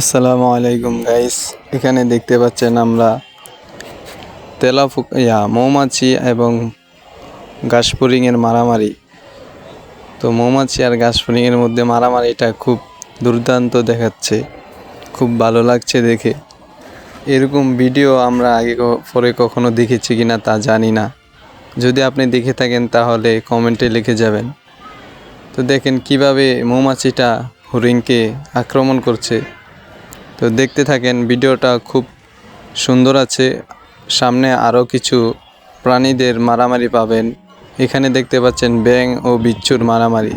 আসসালামু আলাইকুম গাইস এখানে দেখতে পাচ্ছেন আমরা তেলাফুক ইয়া, মৌমাছি এবং ঘাসফড়িংয়ের মারামারি। তো মৌমাছি আর ঘাসফড়িংয়ের মধ্যে মারামারিটা খুব দুর্দান্ত দেখাচ্ছে, খুব ভালো লাগছে দেখে। এরকম ভিডিও আমরা আগে পরে কখনো দেখেছি কিনা তা জানি না। যদি আপনি দেখে থাকেন তাহলে কমেন্টে লিখে যাবেন। তো দেখেন কীভাবে মৌমাছিটা হরিণকে আক্রমণ করছে। তো দেখতে থাকেন, ভিডিওটা খুব সুন্দর আছে। সামনে আরও কিছু প্রাণীদের মারামারি পাবেন। এখানে দেখতে পাচ্ছেন ব্যাং ও বিচ্ছুর মারামারি।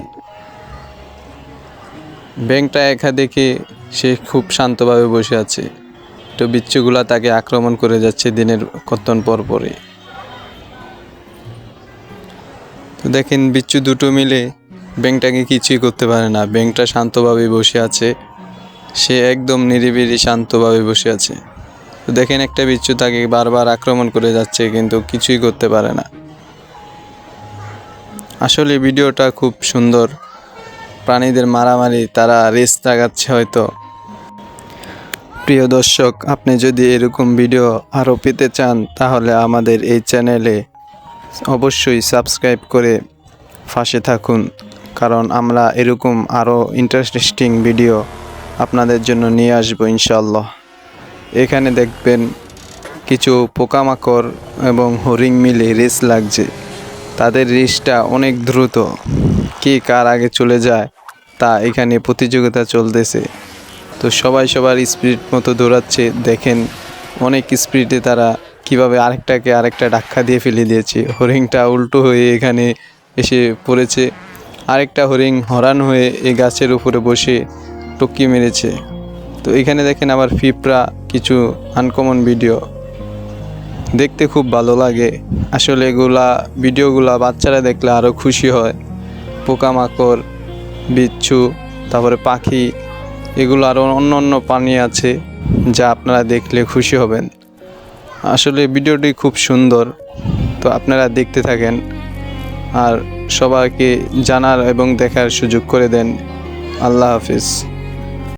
ব্যাংটা একা দেখে সে খুব শান্তভাবে বসে আছে। তো বিচ্ছুগুলা তাকে আক্রমণ করে যাচ্ছে দিনের কতক্ষণ পর পরে তো দেখেন, বিচ্ছু দুটো মিলে ব্যাংটাকে কিছুই করতে পারে না। ব্যাংটা শান্তভাবে বসে আছে। সে একদম নিরিবিলি, শান্তভাবে বসে আছে। তো দেখেন একটা বিচ্ছু তাকে বারবার আক্রমণ করে যাচ্ছে, কিন্তু কিছুই করতে পারে না। আসলে ভিডিওটা খুব সুন্দর। প্রাণীদের মারামারি, তারা রেস লাগাচ্ছে হয়তো। প্রিয় দর্শক, আপনি যদি এরকম ভিডিও আরও পেতে চান, তাহলে আমাদের এই চ্যানেলে অবশ্যই সাবস্ক্রাইব করে পাশে থাকুন। কারণ আমরা এরকম আরও ইন্টারেস্টিং ভিডিও আপনাদের জন্য নিয়ে আসব ইনশাল্লাহ এখানে দেখবেন কিছু পোকামাকড় এবং হরিং মিলে রেস লাগছে। তাদের রেসটা অনেক দ্রুত। কে কার আগে চলে যায়, তা এখানে প্রতিযোগিতা চলতেছে। তো সবাই সবার স্পিড মতো দৌড়াচ্ছে। দেখেন অনেক স্পিডে তারা কীভাবে আরেকটাকে আরেকটা ধাক্কা দিয়ে ফেলে দিয়েছে। হরিংটা উল্টো হয়ে এখানে এসে পড়েছে। আরেকটা হরিং হরান হয়ে এই গাছের উপরে বসে টুকি মেরেছে। তো এখানে দেখেন আবার ফিপরা কিছু আনকমন ভিডিও দেখতে খুব ভালো লাগে। আসলে এগুলা ভিডিওগুলা বাচ্চারা দেখলে আরও খুশি হয়। পোকামাকড়, বিচ্ছু, তারপরে পাখি, এগুলো আরও অন্য অন্য প্রাণী আছে যা আপনারা দেখলে খুশি হবেন। আসলে ভিডিওটি খুব সুন্দর, তো আপনারা দেখতে থাকেন। আর সবাইকে জানার এবং দেখার সুযোগ করে দেন। আল্লাহ হাফিজ।